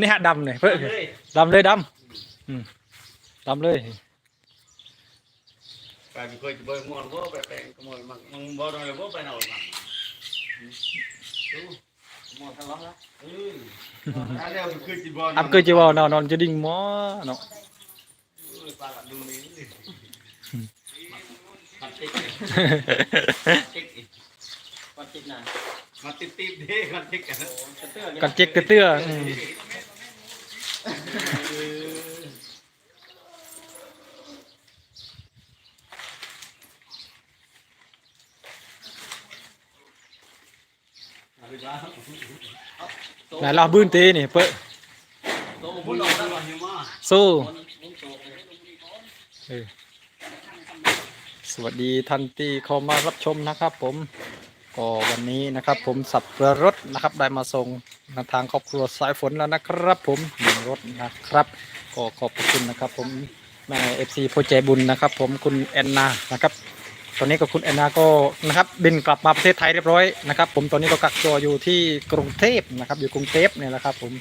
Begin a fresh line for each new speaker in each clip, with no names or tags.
นี่ฮะดำเลยเพื่อ
เฮ้ย
ดำเลยดำอืมดำเลย
กายเคยจะเบิ่งมอนบ่ไปแปลงขโมยมันมึงบ่ได้บ่ไปเอามันดูมอนทะเลาะละเอออันเดียวคือจิบ่
อับเคยจะว่านอนนอนจะดิ่งหมอเนาะ
ปลาดูนี่มันติดติด
วันติดนะ
มันติดติดเด้มันติดกัน
กระเตื้อนี่
กันเจ๊กเตื้อ ๆอืม
โต
ไหนเราบื้นตีนี่เปิ้ลสู้สวัสดีท่านที่เข้ามารับชมนะครับผมก็วันนี้นะครับผมสับเรือรถนะครับได้มาส่ง ทางครอบครัวสายฝนแล้วนะครับผมหนึ่งรถนะครับ ก็ขอบคุณนะครับ ผมแม่เอฟซีโพใจบุญนะครับ ผมคุณแอนนานะครับ ตอนนี้ก็คุณแอนนาก็นะครับบินกลับมาประเทศไทยเรียบร้อยนะครับ ผมตอนนี้ก็กักตัวอยู่ที่กรุงเทพนะครับ อยู่กรุงเทพเนี่ยแหละครับ ผม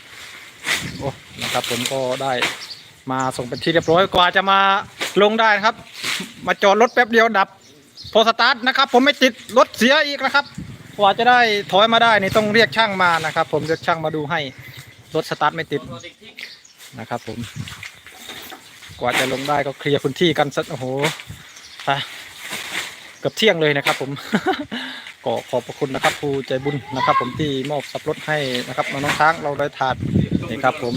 โอ้นะครับ ผมก็ได้มาส่งเป็นที่เรียบร้อยกว่าจะมาลงได้นะครับ มาจอดรถแป๊บเดียวดับ พอสตาร์ทนะครับ ผมไม่ติดรถเสียอีกนะครับ กว่าจะได้ถอยมาได้นี่ต้องเรียกช่างมานะครับ ผมเรียกช่างมาดูให้รถสตาร์ทไม่ติดนะครับ ผม กว่าจะลงได้ก็เคลียร์พื้นที่กันสักโอ้โหไปเกือบเที่ยงเลยนะครับ ผม ก็ขอบพระคุณนะครับครูใจบุญนะครับ ผมที่มอบสับรถให้นะครับน้องช้างเราได้ทานนี่ครับ ผม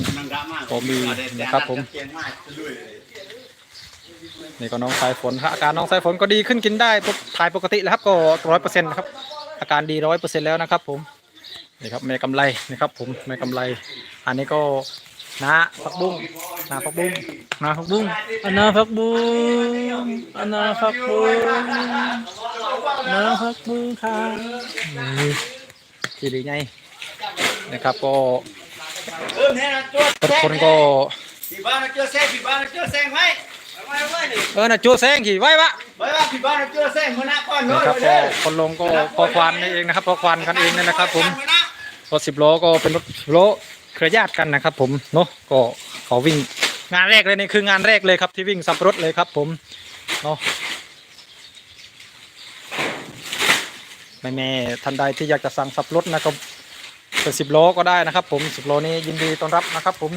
นี่ก็น้องสายฝนครับอาการน้องสายฝนก็ดีขึ้นกินได้ถ่ายปกติแล้วครับก็ร้อยเปอร์เซ็นต์ครับ อาการดีร้อยเปอร์เซ็นต์แล้วนะครับผมนี่ครับแม่กำไรนี่ครับผมแม่กำไร อันนี้ก็นาผักบุ้งนาผักบุ้งนาผักบุ้งอันนาผักบุ้งอันนาผักบุ้งนาผักบุ้งค่ะนี่ที่ดีไงนะครับก็
เออเนี่ยนะตัว
ทุกคนก็
พี่บ้านเจอแซงพี่บ้านเจอแซงไว้ไว้ไว้นี่
เออน่ะจูแซงขี่ไว้วะ
ไว้ว่าพี่บ้านเจอแซงหัวหน้าก่อนเนาะ
นะครับก็คนลงก็พอควานนี่เองนะครับพอควานกันเองนี่นะครับ ผมรถสิบล้อก็เป็นรถสิบล้อเครือญาติกันนะครับ ผมเนาะก็เขาวิ่งงานแรกเลยนี่คืองานแรกเลยครับที่วิ่งสับรถเลยครับ ผมเนาะแม่แม่ๆท่านใดที่อยากจะสั่งสับรถนะครับเป็นสิบล้อก็ได้นะครับ ผมสิบล้อนี้ยินดีต้อนรับนะครับ ผม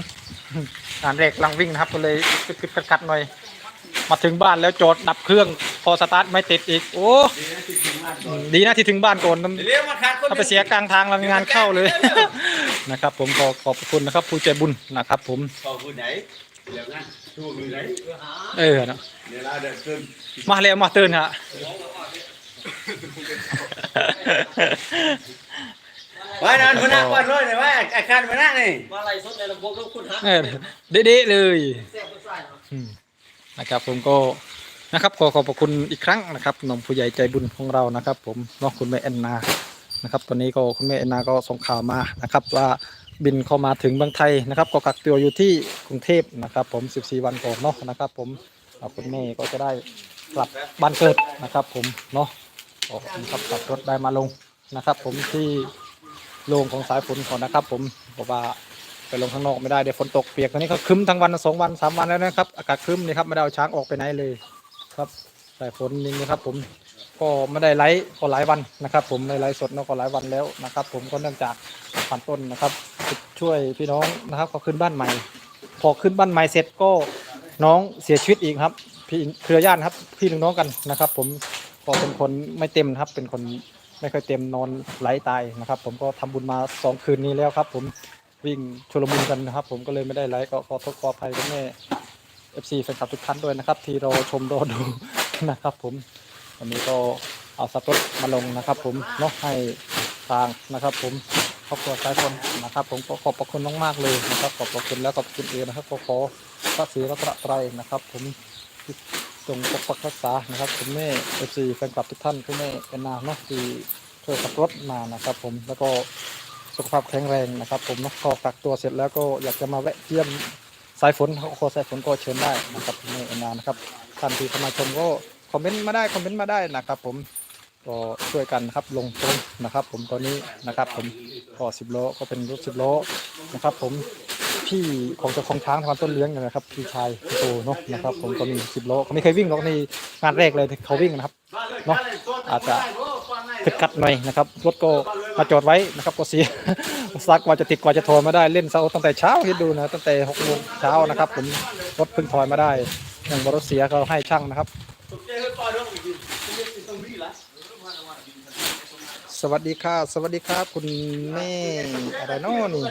งานแรกกำลังวิ่งนะครับก็เลยกึดๆกัดๆหน่อย มาถึงบ้านแล้วจอดดับเครื่องพอสตาร์ทไม่ติดอีก โอ้ดีนะที่ถึงบ้านก่อน
เรียกมาขาดคน
ถ้าไปเสียกลางทางเรางานเข้าเลย นะครับ ผมขอขอบพระคุณนะครับ ผู้ใจบุญนะครับ ผม
ขอคุณไหนเดี๋ยวงั้นช่วงนี้ไหน
เออนะ
เดี๋ยวเราเดินขึ้น
มาเลยมาเตือนฮะ
ไว้นอนหัวหน้าก่อนเลยเนี่ยว่าอาการหัวหน้านี่
มาไล่สดในระบบลูกคุณฮะ
เออเด๊ะๆเลย
แซ่บคุณใส่เหรอ
อืม นะครับ ผมก็นะครับขอขอบพระคุณอีกครั้งนะครับนมผู้ใหญ่ใจบุญของเรานะครับ ผมน้องคุณแม่แอนนานะครับ ตอนนี้ก็คุณแม่แอนนาก็ส่งข่าวมานะครับ ว่าบินเข้ามาถึงเมืองไทยนะครับ ก็กักตัวอยู่ที่กรุงเทพนะครับ ผม 14 วันก่อนเนาะนะครับ ผมเอาคุณแม่ก็จะได้กลับบ้านเกิดนะครับ ผมเนาะก็นะครับขับรถได้มาลงนะครับ ผมที่โรงของสายฝนก่อนนะครับ ผมเพราะว่า ไปลงข้างนอกไม่ได้เดี๋ยวฝนตกเปียกตอนนี้ก็ครึ้มทั้งวันสองวันสามวันแล้วนะครับอากาศครึ้มนี่ครับไม่ได้เอาช้างออกไปไหนเลยครับสายฝนนี่นะครับผมก็ไม่ได้ไลฟ์ก็หลายวันนะครับ ผมไม่ไลฟ์สดเนาะก็หลายวันแล้วนะครับ ผมก็เนื่องจากผ่านต้นนะครับ ช่วยพี่น้องนะครับก็ขึ้นบ้านใหม่ พอขึ้นบ้านใหม่เสร็จก็น้องเสียชีวิตอีกครับพี่เครือญาติครับพี่น้องกันนะครับ ผมก็เป็นคนไม่เต็มครับ เป็นคนไม่ค่อยเต็มนอนไหลตายนะครับ ผมก็ทำบุญมาสองคืนนี้แล้วครับ ผม วิ่งชุลมุนกันนะครับ ผมก็เลยไม่ได้ไลฟ์ก็ขอโทษขออภัยคุณแม่ FC แฟนคลับทุกท่านด้วยนะครับ ที่รอชมรอดูนะครับผมวันนี้ก็เอาสับรถมาลงนะครับ ผมเนาะให้ทางนะครับ ผมครอบครัวสายคนนะครับ ผมก็ขอบพระคุณมากๆเลยนะครับ ขอบพระคุณแล้วขอบคุณเองนะครับก็ขอพระศรีรัตนตรัยนะครับ ผมที่จงปกปักรักษานะครับคุณแม่ FC แฟนคลับทุกท่านคุณแม่เป็นนาเนาะที่ช่วยขับรถมานะครับ ผมแล้วก็ สุขภาพแข็งแรงนะครับ ผมเนะก็กักตัวเสร็จแล้วก็อยากจะมาแวะเยี่ยมสายฝนโคสายฝนก็เชิญได้นะครับในเอ็นนานะครับท่านที่เข้ามาชมก็คอมเมนต์มาได้คอมเมนต์มาได้นะครับ ผมก็ช่วยกันครับลงตรงนะครับ ผมตอนนี้นะครับ ผมก็สิบล้อก็เป็นรถสิบล้อนะครับ ผมพี่ของเจ้าของช้างทำต้นเลี้ยงเนี่ยนะครับพี่ชายโตเนาะนะครับ ผมก็มีสิบโลเขาไม่เคยวิ่งหรอกนี่งานแรกเลยเขาวิ่งนะครับเนาะอาจจะติดขัดหน่อยนะครับรถก็ มาจอดไว้นะครับก็เสียซักกว่าจะติดกว่าจะถอยมาได้เล่นเสาตั้งแต่เช้าคิดดูนะตั้งแต่หกโมงเช้านะครับ ผมรถเพิ่งถอยมาได้อย่างรถเสียก็ให้ช่างนะครับ สวัสดีค่ะสวัสดีครับคุณแม่อะไรนาะนี่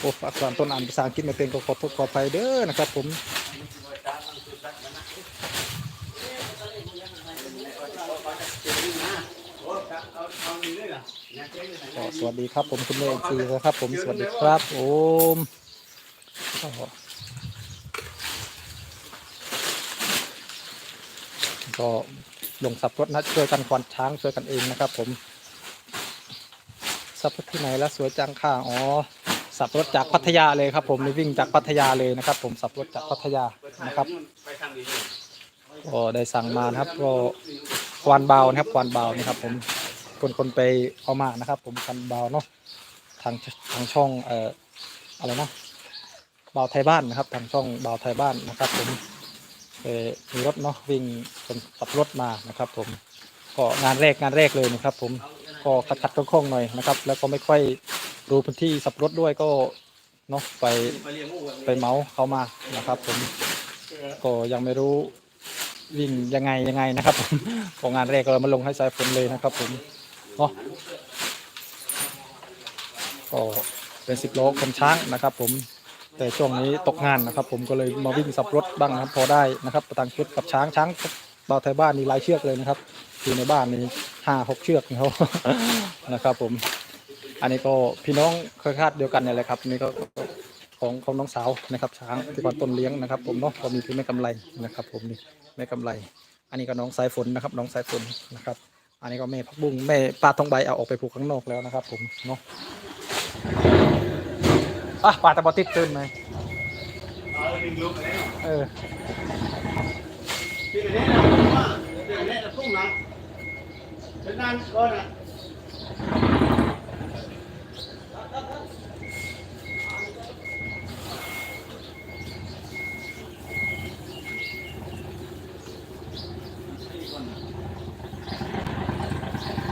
โอ้อักษรต้นอ่านภาษาอังกฤษไม่เป็นก็ขอโทษขออภัยเด้อนะครับผม ก็สวัสดีครับผมคุณแม่จีนะครับ ผมสวัสดีครับผมก็ก็ลงสับรถนะช่วยกันควานช้างช่วยกันเองนะครับ ผมสับรถที่ไหนแล้วสวยจังค่ะอ๋อสับรถจากพัทยาเลยครับ ผมนี่วิ่งจากพัทยาเลยนะครับ ผมสับรถจากพัทยานะครับ
ไปทางนี้
ก็ได้สั่งมานะครับก็ควานเบานะครับควานเบานะครับผม คนคนไปเอามานะครับ ผมควานเบาเนาะทางทางช่องเอ่ออะไรนะเบาไทยบ้านนะครับ ทางช่องเบาไทยบ้านนะครับ ผมเออมีรถเนาะวิ่งคนขับรถมานะครับ ผมก็งานแรกงานแรกเลยนะครับ ผมก็ขัดขัดๆโค้งๆหน่อยนะครับ แล้วก็ไม่ค่อยรู้พื้นที่สับรถด้วยก็เนาะไป
ไปเมา
ส์เขามานะครับ ผมก็ยังไม่รู้วิ่งยังไงยังไงนะครับผมของงานแรกก็มาลงให้สายฝนเลยนะครับ ผม เนาะก็เป็นสิบโลคนช้างนะครับ ผมแต่ช่วงนี้ตกงานนะครับ ผมก็เลยมาวิ่งสับรถบ้างนะครับ พอได้นะครับประทังชุดกับช้างช้างบาวไทยบ้านนี่หลายเชือกเลยนะครับอยู่ในบ้านนี่ห้าหกเชือกนะครับนะครับ ผม อันนี้ก็พี่น้องเคยคาดเดียวกันนี่แหละครับนี่ก็ของของน้องสาวนะครับช้างที่ก่อนต้นเลี้ยงนะครับ ผมเนาะก็มีพี่แม่กำไรนะครับ ผมนี่แม่กำไร อันนี้ก็น้องสายฝนนะครับ น้องสายฝนนะครับ อันนี้ก็แม่พักบุ้งแม่ปลาทองใบเอาออกไปผูกข้างนอกแล้วนะครับ ผมเนาะอะปลาตะบอติดตื่นไหม
เอาหนึ่ไปแล้ว
เออ
ที่กันนะว่าเดี๋ยวนี้จะพุ่งนะเป็นนั่นก็นะ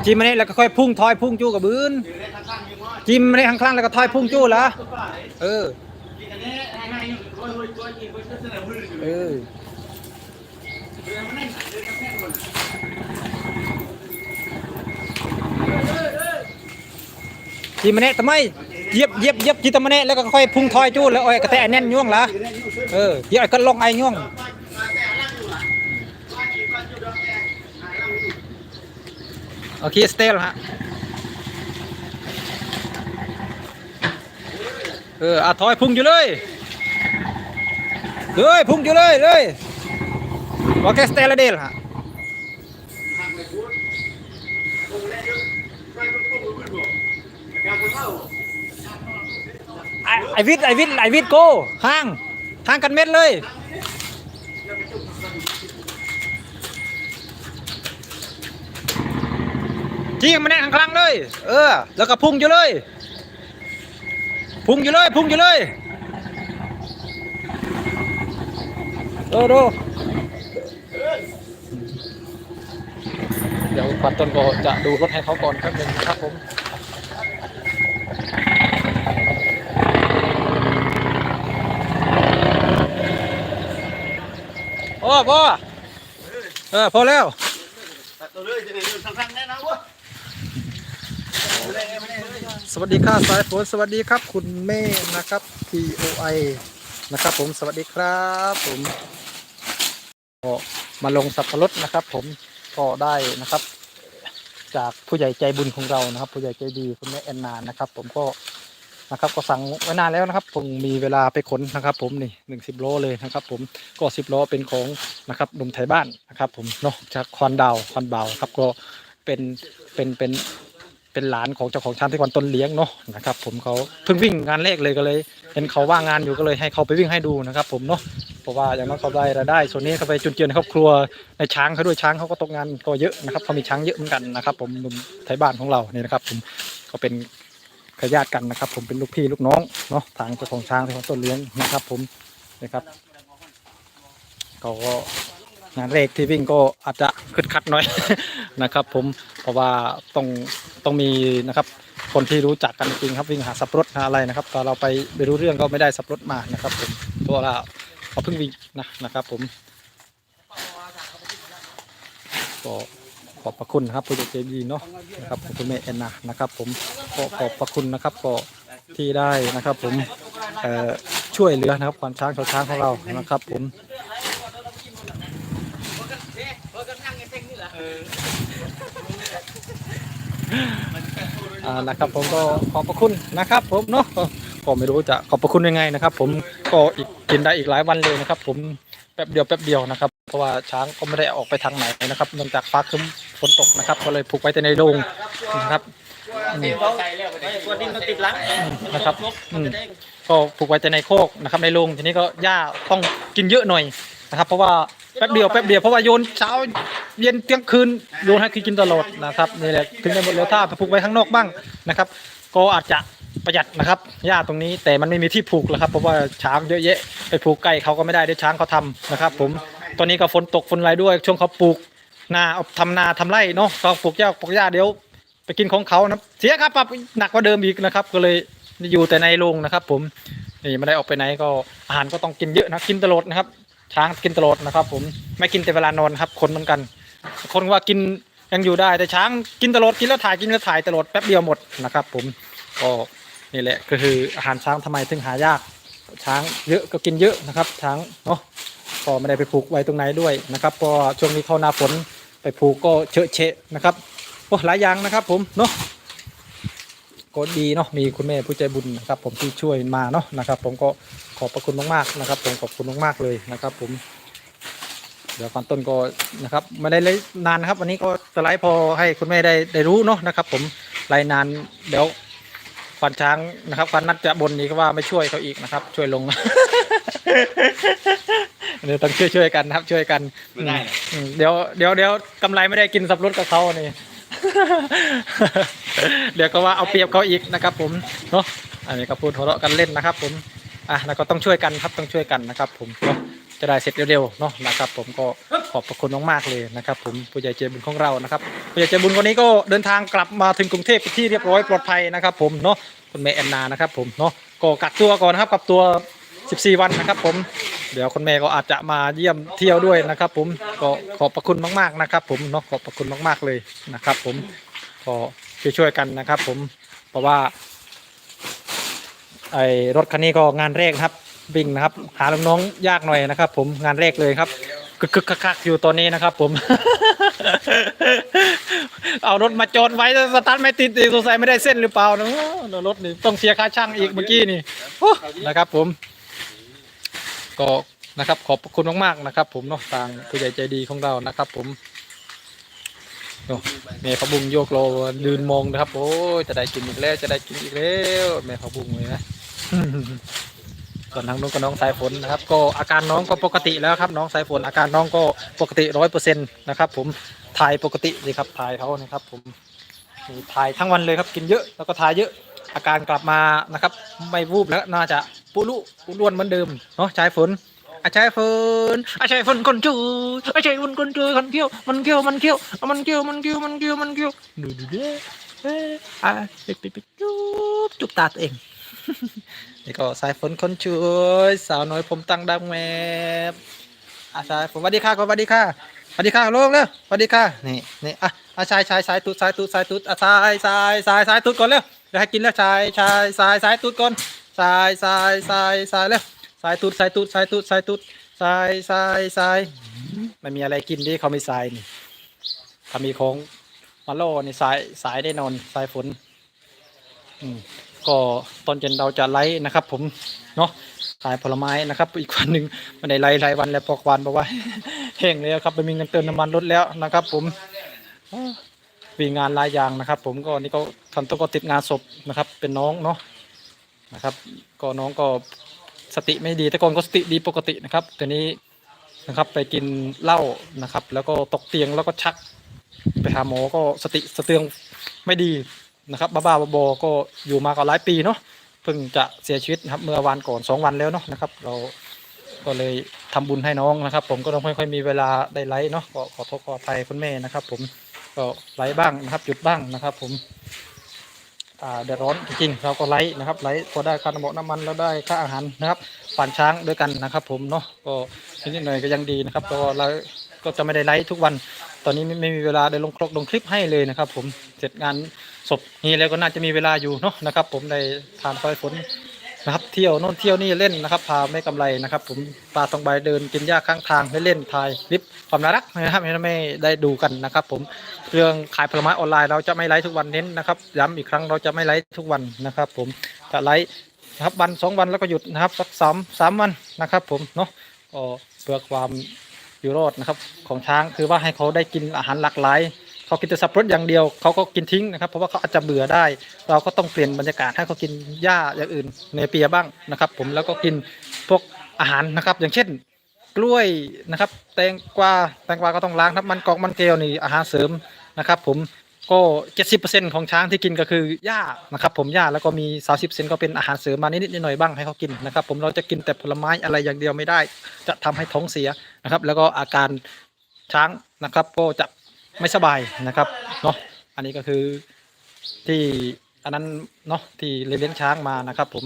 จิ้มมาเนี่แล้วก็ค่อยพุ่งทอยพุ่งจู้กับบืน
เดี๋ยวนี้ข้างล่า
จิ้มมาเนี่ข้างๆแล้วก็ทอยพุ่งจู้เห้
ๆอเออ
เออ
เดี๋ยวมันเนแน่
ทำไมเยียบเยียบเยียบจิ้มมาเนี่แล้วก็ค่อยพุ่งทอยจู้แล้วไอ้กระแตแน่นย่วงละเออเดี๋ยวไอ้ก็ลงไอ้ย่วง โอเคสเตลฮะเอออะถอยพุ่งอยู่เลยเลยพุ่งอยู่เลยเลยโอเคสเตลเดลฮะไอไอวิทย์ไอวิทย์ไอวิทย์โกห่างห่างกันเม็ดเลย จี้มันแน่ข้างกลางเลย เออ แล้วก็พุ่งอยู่เลย พุ่งอยู่เลย พุ่งอยู่เลยดูดูเดี๋ยวปัดต้นก็จะดูรถให้เขาก่อนครับหนึ่งครับผมโอ้พ่อเออพอแล้ว
ตัดตัวเลยจะได้อยู่ทางๆแน่นะวะไม่ได้ไม่ได้เลย
ส วัสดีค่ะสายฝนสวัสดีครับ คุณเม่นะครับ TOI นะครับ ผมสวัสดีครับ ผมก็มาลงสับปะรดนะครับ ผมก็ได้นะครับ จากผู้ใหญ่ใจบุญของเรานะครับ ผู้ใหญ่ใจดีคุณแม่แอนนานะครับ ผมก็นะครับก็สั่งไว้นานแล้วนะครับผมมีเวลาไปขนนะครับ ผมนี่หนึ่งสิบโลเลยนะครับ ผมก็สิบล้อเป็นของนะครับหนุ่มไทยบ้านนะครับ ผมเนาะจากคอนดาวคอนเบาครับก็เป็นเป็นเป็น เป็นหลานของเจ้าของช้างที่วันต้นเลี้ยงเนาะนะครับ ผมเขาเพิ่งวิ่งงานแรกเลยก็เลยเห็นเขาว่างงานอยู่ก็เลยให้เขาไปวิ่งให้ดูนะครับ ผมเนาะกราะว่าอย่างน้อยเขาได้รายได้ ส่วนนี้เขาไปจุนเจือในครอบครัวในช้างเขาด้วยช้างเขาก็ตกงานก็เยอะนะครับเขามีช้างเยอะเหมือนกันนะครับ ผมหนุ่มไทยบ้านของเราเนี่ยนะครับ ผมก็เป็นขยาติกันนะครับ ผมเป็นลูกพี่ลูกน้องเนาะทางเจ้าของช้างเจ้าของต้นเลี้ยงนะครับ ผมนะครับเขาก็ งานเลขที่วิ่งก็อาจจะคึดคัดหน่อย นะครับ ผมเพราะว่าต้องต้องมีนะครับ คนที่รู้จักกันจริงครับวิ่งหาสับปะรดหาอะไรนะครับตอนเราไปไปรู้เรื่องก็ไม่ได้สับปะรดมานะครับ ผมตัวเราเราเพิ่งวิ่งนะนะครับ ผมก็ขอบพระคุณครับผู้ใหญ่ใจดีเนาะนะครับคุณแม่แอนนานะครับ ผมก็ขอบพระคุณนะครับก็ที่ได้นะครับ ผมช่วยเหลือนะครับความช้างชาวช้างของเรานะครับ ผม อ่านะครับผมก็ขอบพระคุณนะครับ ผมเนาะก็ไม่รู้จะขอบพระคุณยังไงนะครับ ผมก็อีกกินได้อีกหลายวันเลยนะครับ ผมแป๊บเดียวแป๊บเดียวนะครับ เพราะว่าช้างก็ไม่ได้ออกไปทางไหนนะครับเนื่องจากฟ้าครึ้มฝนตกนะครับ ก็เลยผูกไว้แต่ในโรงนะครับอืม
ตัวนี้มันติดลัง
นะครับก็ผูกไว้แต่ในโคกนะครับ ในโรงทีนี้ก็หญ้าต้องกินเยอะหน่อยนะครับ เพราะว่า แป๊บเดียวแป๊บเดียวเพราะว่าโยนเช้าเย็นเที่ยงคืนโยนให้คือกินตลอดนะครับนี่แหละถึงได้หมดแล้วถ้าไปผูกไว้ข้างนอกบ้างนะครับ ก็อาจจะประหยัดนะครับหญ้าตรงนี้แต่มันไม่มีที่ผูกแล้วครับเพราะว่าช้างเยอะแยะไปผูกใกล้เขาก็ไม่ได้เดี๋ยวช้างเขาทำนะครับ ผมตอนนี้ก็ฝนตกฝนอะไรด้วย ช่วงเขาปลูกนาเอาทำนาทำไร่เนาะเขาปลูกหญ้าปลูกหญ้าเดี๋ยว ไปกินของเขานะเสียครับปรับหนักกว่าเดิมอีกนะครับ ก็เลยอยู่แต่ในโรงนะครับ ผมนี่ไม่ได้ออกไปไหนก็อาหารก็ต้องกินเยอะนะกินตลอดนะครับ ช้างกินตลอดนะครับ ผมไม่กินแต่เวลานอนครับ คนเหมือนกัน คนว่ากินยังอยู่ได้แต่ช้างกินตลอดกินแล้วถ่ายกินแล้วถ่ายตลอดแป๊บเดียวหมดนะครับ ผมก็นี่แหละก็คืออาหารช้างทำไมถึงหายาก ช้างเยอะก็กินเยอะนะครับ ช้างเนาะก็ไม่ได้ไปผูกไว้ตรงไหนด้วยนะครับเพอช่วงนี้เข้าหน้าฝนไปผูกก็เชอะเชะนะครับโอ้หลายอย่างนะครับ ผมเนาะก็ดีเนาะมีคุณแม่ผู้ใจบุญนะครับ ผมที่ช่วยมาเนาะนะครับ ผมก็ ขอบพระคุณมากๆนะครับ ผมขอบคุณมากๆเลยนะครับ ผม เดี๋ยวฟันต้นก็นะครับไม่ได้เลยนานนะครับ วันนี้ก็สไลด์พอให้คุณแม่ได้ได้รู้เนาะนะครับ ผมไลน์นานเดี๋ยวฟันช้างนะครับฟันนัดจะบนนี้ก็ว่าไม่ช่วยเขาอีกนะครับ ช่วยลงเดี๋ยวต้องช่วยช่วยๆกันนะครับ ช่วยกัน
ไม่ได้
อืมเดี๋ยวเดี๋ยวเดี๋ยวกำไรไม่ได้กินสับปะรดกับเขานี่ เดี๋ยวก็ว่าเอาเปรียบเขาอีกนะครับ ผมเนาะอันนี้ก็พูดหัวเราะกันเล่นนะครับ ผม อะแล้วก็ต้องช่วยกันครับต้องช่วยกันนะครับ ผมเนาะจะได้เสร็จเร็วๆเนาะนะครับ ผมก็ขอบพระคุณมากๆเลยนะครับ ผมผู้ใหญ่ใจบุญของเรานะครับผู้ใหญ่ใจบุญคนนี้ก็เดินทางกลับมาถึงกรุงเทพเป็นที่เรียบร้อยปลอดภัยนะครับ ผมเนาะคุณแม่แอนนานะครับ ผมเนาะก็กักตัวก่อนนะครับกักตัว 14 วันนะครับ ผมเดี๋ยวคุณแม่ก็อาจจะมาเยี่ยมเที่ยวด้วยนะครับ ผมก็ขอบพระคุณมากๆนะครับ ผมเนาะขอบพระคุณมากๆเลยนะครับ ผมก็ช่วยๆกันนะครับ ผมเพราะว่า ไอ้รถคันนี้ก็งานแรกนะครับวิ่งนะครับ หาลูกน้องยากหน่อยนะครับ ผมงานแรกเลยครับกึกคักอยู่ตอนนี้นะครับ ผม เอารถมาจอดไว้สตาร์ทไม่ติดสงสัยไม่ได้เส้นหรือเปล่านะรถนี่ต้องเสียค่าช่างอีกเมื่อกี้นี่นะครับ ผม ก็นะครับ ขอบคุณมากๆนะครับ ผมเนาะทางผู้ใหญ่ใจดีของเรานะครับ ผมแม่พระบุงโยกโลยืนมองนะครับ โอ้จะได้กินอีกแล้ว จะได้กินอีกแล้วแม่พระบุงเลยนะ ส่วนทางน้องกับน้องสายฝนนะครับ ก็อาการน้องก็ปกติแล้วครับ น้องสายฝนอาการน้องก็ปกติร้อยเปอร์เซ็นต์นะครับผมถ่ายปกติเลยครับถ่ายเขานะครับ ผมถ่ายทั้งวันเลยครับกินเยอะแล้วก็ถ่ายเยอะอาการกลับมานะครับ ไม่วูบแล้วน่าจะปุรุปุร่วนเหมือนเดิมเนาะชายฝนอาชายฝนอาชายฝนคนจูอาชายฝนคนจูคนเกี้ยวมันเกี้ยวมันเกี้ยวมันเกี้ยวมันเกี้ยวมันเกี้ยวมันเกี้ยวดูดูเด้อเอ้ยอะไปไปไปจุ๊บจุ๊บตาตัวเอง นี่ก็สายฝนคนช่วยสาวน้อยผมตั้งดังแมบอาชายผมสวัสดีค่ะสวัสดีค่ะสวัสดีค่ะลงเร็วสวัสดีค่ะนี่นี่อะอาชายชายสายตุดสายตุดสายตุดอะสายสายสายสายตุดก่อนเร็วเดี๋ยวให้กินแล้วชายชายสายสายตุดก่อนสายสายสายสายเร็วสายตุดสายตุดสายตุดสายตุดสายสายสายไม่มีอะไรกินดิเขาไม่สายนี่ถ้ามีของมาโล่นี่สายสายได้นอนสายฝนอืม ก็ตอนเย็นเราจะไลฟ์นะครับ ผมเนาะขายผลไม้นะครับอีกวันหนึ่งมันได้ไลฟ์รายวันแล้วพอควานบอกว่าแห้งแล้วครับไม่มีเงินเติมน้ำมันรถแล้วนะครับ ผมมีงานหลายอย่างนะครับ ผมก็นี่ก็ทันตัวก็ติดงานศพนะครับ เป็นน้องเนาะนะครับ ก็น้องก็สติไม่ดีแต่ก่อนก็สติดีปกตินะครับแต่นี้นะครับไปกินเหล้านะครับ แล้วก็ตกเตียงแล้วก็ชัก ไปหาหมอก็สติสเตืองไม่ดี นะครับบ้าๆบอๆก็อยู่มาก็หลายปีเนาะเพิ่งจะเสียชีวิตนะครับเมื่อวานก่อนสองวันแล้วเนาะนะครับ เราก็เลยทำบุญให้น้องนะครับ ผมก็ต้องค่อยๆมีเวลาได้ไลฟ์เนาะก็ขอโทษขออภัยคุณแม่นะครับ ผมก็ไลฟ์บ้างนะครับหยุดบ้างนะครับ ผมอ่าเดือดร้อนจริงๆเราก็ไลฟ์นะครับไลฟ์พอได้ค่าน้ำมันน้ำมันแล้วได้ค่าอาหารนะครับปั่นช้างด้วยกันนะครับ ผมเนาะก็นิดหน่อยก็ยังดีนะครับก็เราก็จะไม่ได้ไลฟ์ทุกวัน ตอนนี้ไม่ไม่มีเวลาได้ลงครกลงคลิปให้เลยนะครับ ผมเสร็จงานศพนี้แล้วก็น่าจะมีเวลาอยู่เนาะนะครับ ผมได้ทานไฟฝนนะครับ เที่ยวโน่นเที่ยวนี่เล่นนะครับ พาไม่กำไรนะครับ ผมปลาตองใบเดินกินหญ้าข้างทางได้เล่นถ่ายคลิปความน่ารักนะครับให้ไม่ได้ดูกันนะครับ ผมเรื่องขายผลไม้ออนไลน์เราจะไม่ไลฟ์ทุกวันเน้นนะครับย้ำอีกครั้งเราจะไม่ไลฟ์ทุกวันนะครับ ผมจะไลฟ์ครับวันสองวันแล้วก็หยุดนะครับสักสามสามวันนะครับ ผมเนาะก็เพื่อความ อยู่รอดนะครับของช้างคือว่าให้เขาได้กินอาหารหลากหลายเขากินแต่สับปะรดอย่างเดียวเขาก็กินทิ้งนะครับ เพราะว่าเขาอาจจะเบื่อได้ เราก็ต้องเปลี่ยนบรรยากาศให้เขากินหญ้าอย่างอื่นในเปียบ้างนะครับ ผมแล้วก็กินพวกอาหารนะครับ อย่างเช่น กล้วยนะครับ แตงกวาแตงกวาก็ต้องล้างครับมันกอกมันเกลียวนี่อาหารเสริมนะครับ ผม ก็70%ของช้างที่กินก็คือหญ้านะครับผมหญ้าแล้วก็มี30%ก็เป็นอาหารเสริมมานิดๆหน่อยๆบ้างให้เขากินนะครับผมเราจะกินแต่ผลไม้อะไรอย่างเดียวไม่ได้ จะทำให้ท้องเสียนะครับ แล้วก็อาการช้างนะครับก็จะไม่สบายนะครับเนาะอันนี้ก็คือที่อันนั้นเนาะที่เลี้ยงช้างมานะครับผม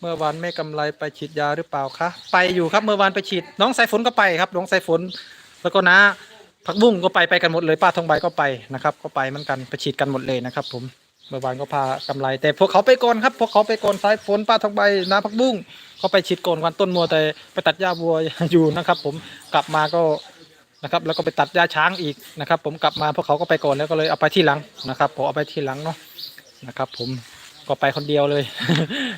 เมื่อวานแม่กำไรไปฉีดยาหรือเปล่าคะไปอยู่ครับเมื่อวานไปฉีดน้องสายฝนก็ไปครับน้องสายฝนแล้วก็น้า ผักบุ้งก็ไปไปกันหมดเลยป้าทองใบก็ไปนะครับ ก็ไปเหมือนกันไปฉีดกันหมดเลยนะครับ ผมเมื่อวานก็พากำไร แต่พวกเขาไปก่อนครับพวกเขาไปก่อนสายฝนป้าทองใบน้าผักบุ้งเขาไปฉีดก่อนวันต้นมัวแต่ไปตัดหญ้าวัวอยู่นะครับ ผมกลับมาก็นะครับแล้วก็ไปตัดหญ้าช้างอีกนะครับ ผมกลับมาพวกเขาก็ไปก่อนแล้วก็เลยเอาไปที่หลังนะครับผมเอาไปที่หลังเนาะนะครับ ผมก็ไปคนเดียวเลย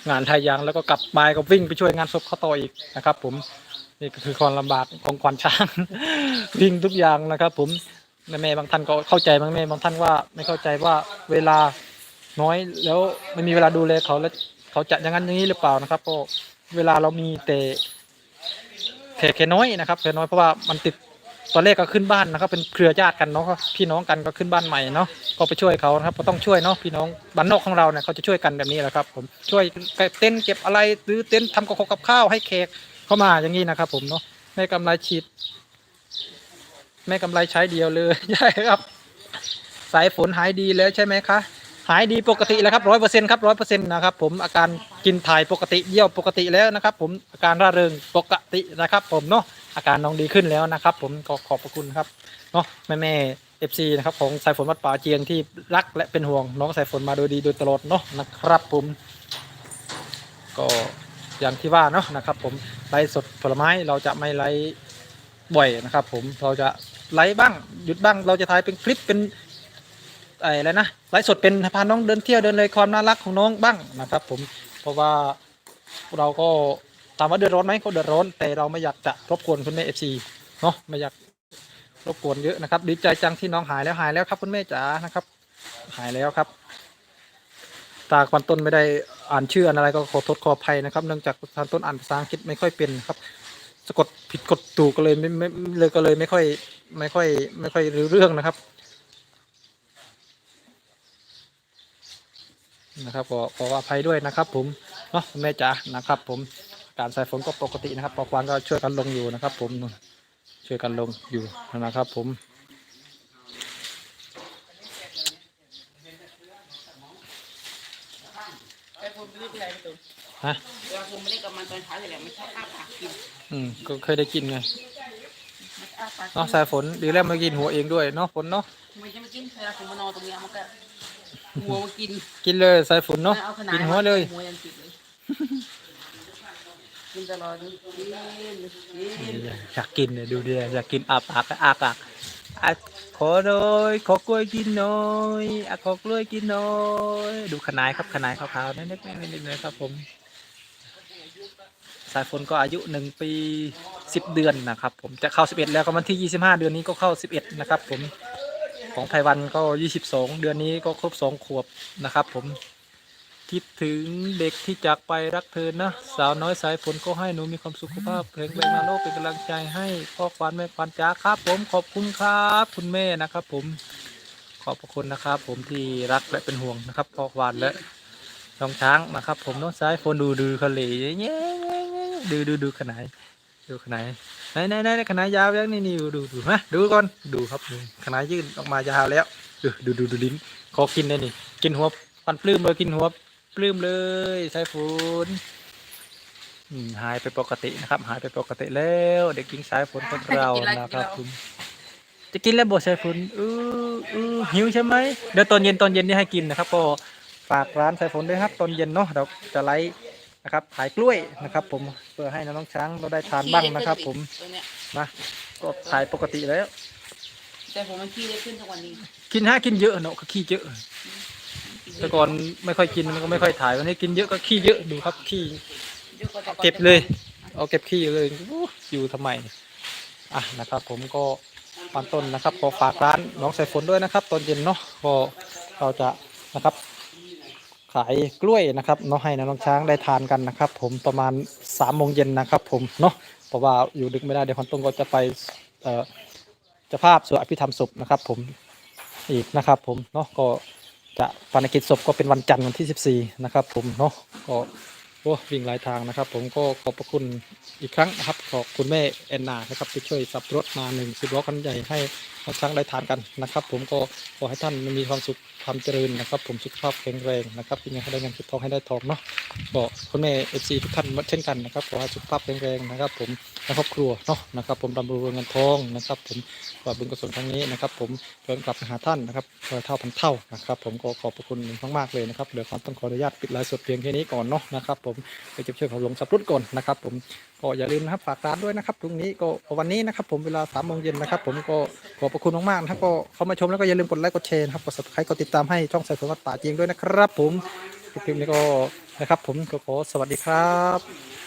งานทายางแล้วก็กลับมาก็วิ่งไปช่วยงานศพเขาต่ออีกนะครับ ผม นี่ก็คือความลำบากของควานช้างวิ่งทุกอย่างนะครับผมแม่แม่บางท่านก็เข้าใจบางแม่บางท่านว่าไม่เข้าใจว่าเวลาน้อยแล้วไม่มีเวลาดูแลเขาแล้วเขาจะอย่างนั้นอย่างนี้หรือเปล่านะครับก็เวลาเรามีแต่แค่แค่น้อยนะครับแค่น้อยเพราะว่ามันติดตอนแรกก็ขึ้นบ้านนะครับ เป็นเครือญาติกันเนาะพี่น้องกันก็ขึ้นบ้านใหม่เนาะก็ไปช่วยเขานะครับก็ต้องช่วยเนาะพี่น้องบ้านนอกของเราเนี่ยเขาจะช่วยกันแบบนี้แหละครับ ผมช่วยเก็บเต็นท์เก็บอะไรหรือเต็นท์ทำกับข้าวให้แขก เข้ามาอย่างนี้นะครับ ผมเนาะแม่กำไรฉีดแม่กำไรใช้เดียวเลยใช่ครับ สายฝนหายดีแล้วใช่ไหมคะหายดีปกติแล้วครับร้อยเปอร์เซ็นต์ครับร้อยเปอร์เซ็นต์นะครับ ผมอาการกินถ่ายปกติเยี่ยวปกติแล้วนะครับ ผมอาการร่าเริงปกตินะครับ ผมเนาะอาการน้องดีขึ้นแล้วนะครับ ผมก็ขอบพระคุณครับเนาะแม่แม่เอฟซีนะครับของสายฝนวัดป่าเจียงที่รักและเป็นห่วงน้องสายฝนมาโดยดีโดยตลอดเนาะนะครับ ผม ก็อย่างที่ว่าเนาะนะครับ ผม ไลฟ์สดผลไม้เราจะไม่ไลฟ์บ่อยนะครับ ผมเราจะไลฟ์บ้างหยุดบ้าง เราจะถ่ายเป็นคลิปเป็นไอ้อะไรนะไลฟ์สดเป็นพาน้องเดินเที่ยวเดินเลยความน่ารักของน้องบ้างนะครับ ผมเพราะว่าเราก็ถามว่าเดือดร้อนไหมก็เดือดร้อน แต่เราไม่อยากจะรบกวนคุณแม่เอฟซีเนาะไม่อยากรบกวนเยอะนะครับดีใจจังที่น้องหายแล้วหายแล้วครับ คุณแม่จ๋านะครับ หายแล้วครับ ตาควันต้นไม่ได้ อ่านชื่ออ่านอะไรก็ขอโทษขออภัยนะครับ เนื่องจากควันต้นอ่านภาษาอังกฤษไม่ค่อยเป็นครับ สะกดผิดกดถูกก็เลยไม่ไม่เลยก็เลยไม่ค่อยไม่ค่อยไม่ค่อยรู้เรื่องนะครับนะครับขอขออภัยด้วยนะครับ ผมเนาะแม่จ๋านะครับ ผมการสายฝนก็ปกตินะครับปอควานก็ช่วยกันลงอยู่นะครับ ผมช่วยกันลงอยู่นะครับ ผม
ไอ้ผมไม่ได้ไปไหนไปตุ้ม
ฮะ
เวลาผมไม่ได้กับมันตอนเช้าอยู่แล้วไม่ชอบอ้าปากกิน
อืมก็เคยได้กินไง
ไม่อ้าปาก
เนาะสายฝนดีแล้วมากินหัวเองด้วยเนาะฝนเนาะ
ไม่จะไม่กินเวลาผมมานอนตรงนี้มันก็หัวมากิน
กินเลยสายฝนเนาะ
เอาขนาด
กินหัวเลย
หัวยังติดเลยกินตลอดกินกิน
อยากกินเนี่ยดูดิอยากกินอาปากก็อาปากอะขอหน่อยขอกล้วยกินหน่อยอะขอกล้วยกินหน่อย ดูขนายครับขนายขาวๆนิดๆนิดๆเลยครับผม สายฝนก็อายุหนึ่งปีสิบเดือนนะครับ ผมจะเข้าสิบเอ็ดแล้วก็วันที่ยี่สิบห้าเดือนนี้ก็เข้าสิบเอ็ดนะครับ ผมของไพวันก็ยี่สิบสองเดือนนี้ก็ครบสองขวบนะครับ ผมคิดถึงเด็กที่จากไปรักเธอนะสาวน้อยสายฝนก็ให้หนูมีความสุขภาพแข็งแรงนะโลกเป็นกำลังใจให้พ่อควานแม่ควานจ้าครับ ผมขอบคุณครับ คุณแม่นะครับ ผมขอบพระคุณนะครับ ผมที่รักและเป็นห่วงนะครับพ่อควานและน้องช้างนะครับ ผมน้องสายฝนดูดูเขาเลเงี้ย ดูดูดูขนาดดูขนาดไหนไหนไหนขนาดยาวยังนี่นี่ดูดูดูฮะดูก่อนดูครับดูขนาดยื่นออกมายาวแล้วดูดูดูดูลิ้นขอกินได้นี่กินหัวฟันปลื้มเลยกินหัวปลื้มเลยสายฝนอืมหายไปปกตินะครับ หายไปปกติแล้วเด็กหญิงสายฝนของเรานะครับผมจะกินแล้วบทสายฝนอืออือหิวใช่ไหมเดี๋ยวตอนเย็นตอนเย็นนี่ให้กินนะครับก็ฝากร้านสายฝนด้วยครับตอนเย็นเนาะเราจะไลฟ์ นะครับขายกล้วยนะครับ ผมเพื่อให้น้องๆช้างเราได้ทานบ้างนะครับ ผม
ตรงเนี้ย
นะก็ขายปกติแล้ว
แต่ผมมันขี้ได้ขึ้นทุกวันนี้
กินฮะกินเยอะเนาะก็ขี้เยอะแต่ก่อนไม่ค่อยกินมันก็ไม่ค่อยถ่ายวันนี้กินเยอะก็ขี้เยอะดูครับขี้
ยกว่าแต่อน
เก็บเลย เอาเก็บขี้เลยอู้อยู่ทำไมอะนะครับ ผมก็ตอนต้นนะครับขอฝากร้านน้องสายฝนด้วยนะครับ ตอนเย็นเนาะก็เราจะนะครับ ขายกล้วยนะครับเนาะให้น้องช้างได้ทานกันนะครับ ผมประมาณสามโมงเย็นนะครับ ผมเนาะเพราะว่าอยู่ดึกไม่ได้เดี๋ยวคอนต้งก็จะไปเอ่อจะภาพสวดอภิธรรมศพนะครับ ผมอีกนะครับ ผมเนาะก็จะปานกิจศพก็เป็นวันจันทร์วันที่ 14 นะครับ ผมเนาะก็ โอ้วิ่งหลายทางนะครับ ผมก็ขอบพระคุณอีกครั้งนะครับ ขอบคุณแม่แอนนานะครับที่ช่วยสับรถมาหนึ่งสิบล้อคันใหญ่ให้เราช้างได้ทานกันนะครับ ผมก็ขอให้ท่านมีความสุขความเจริญนะครับ ผมสุขภาพแข็งแรงนะครับเป็นยังให้ได้เงินคิดทองให้ได้ทองเนาะก็คุณแม่เอฟซีทุกท่านเช่นกันนะครับขอให้สุขภาพแข็งแรงนะครับ ผมและครอบครัวเนาะนะครับ ผมรำรวยเงินทองนะครับ ผมกว่าบุญกุศลครั้งนี้นะครับ ผมเพิ่มกลับมาหาท่านนะครับร้อยเท่าพันเท่านะครับ ผมก็ขอบพระคุณมากๆเลยนะครับเดี๋ยวขอต้องขออนุญาตปิดไลฟ์สดเพียงแค่นี้ก่อนเนาะนะครับผมไปเจ็บช่วยเขาลงสับรุดก่อนนะครับ ผมก็อย่าลืมนะครับฝากร้านด้วยนะครับพรุ่งนี้ก็วันนี้นะครับ ผมเวลาสามโมงเย็นนะครับ ผมก็ขอบพระคุณมากๆนะครับก็เข้ามาชมแล้วก็อย่าลืมกดไลค์กดแชร์นะครับกด subscribe กดติดตามให้ช่องสายสวัดป่าจริงด้วยนะครับ ผมคลิปนี้ก็นะครับ ผมก็ขอสวัสดีครับ